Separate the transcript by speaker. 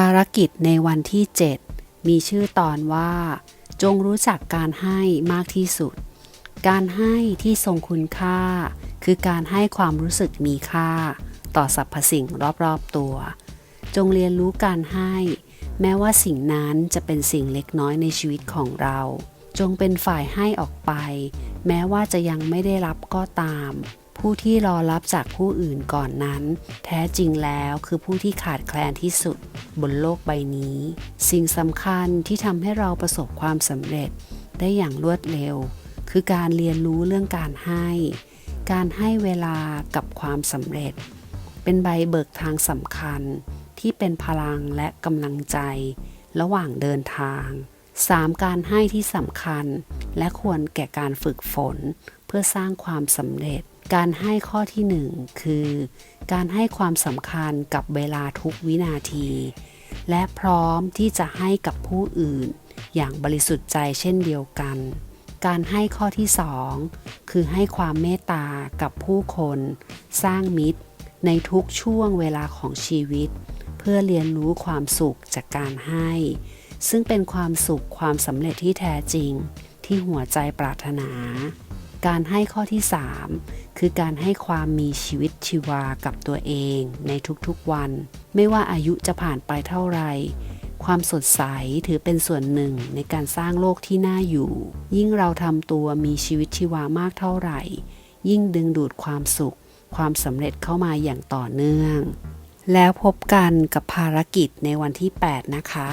Speaker 1: ภารกิจในวันที่ 7 มีชื่อตอนว่า จงรู้จักการให้มากที่สุด การให้ที่ทรงคุณค่า คือการให้ความรู้สึกมีค่า ต่อสรรพสิ่งรอบๆตัว จงเรียนรู้การให้ แม้ว่าสิ่งนั้นจะเป็นสิ่งเล็กน้อยในชีวิตของเรา จงเป็นฝ่ายให้ออกไป แม้ว่าจะยังไม่ได้รับก็ตามผู้ที่รอรับจากผู้อื่นก่อนนั้น แท้จริงแล้วคือผู้ที่ขาดแคลนที่สุด บนโลกใบนี้ สิ่งสำคัญที่ทำให้เราประสบความสำเร็จได้อย่างรวดเร็ว คือการเรียนรู้เรื่องการให้ การให้เวลากับความสำเร็จ เป็นใบเบิกทางสำคัญที่เป็นพลังและกำลังใจ ระหว่างเดินทาง 3. การให้ที่สำคัญ และควรแก่การฝึกฝน เพื่อสร้างความสำเร็จ การให้ข้อที่ 1 คือ การให้ความสำคัญกับเวลาทุกวินาที และพร้อมที่จะให้กับผู้อื่น อย่างบริสุทธิ์ใจเช่นเดียวกัน การให้ข้อที่ 2 คือให้ความเมตตากับผู้คน สร้างมิตร ในทุกช่วงเวลาของชีวิต เพื่อเรียนรู้ความสุขจากการให้ ซึ่งเป็นความสุขความสำเร็จที่แท้จริงที่หัวใจปรารถนา การให้ข้อที่ 3 คือการให้ความมีชีวิตชีวากับตัวเองในทุกๆวัน ไม่ว่าอายุจะผ่านไปเท่าไหร่ความสดใสถือเป็นส่วนหนึ่งในการสร้างโลกที่น่าอยู่ ยิ่งเราทำตัวมีชีวิตชีวามากเท่าไหร่ ยิ่งดึงดูดความสุข ความสำเร็จเข้ามาอย่างต่อเนื่อง แล้วพบกันกับภารกิจในวันที่ 8 นะคะ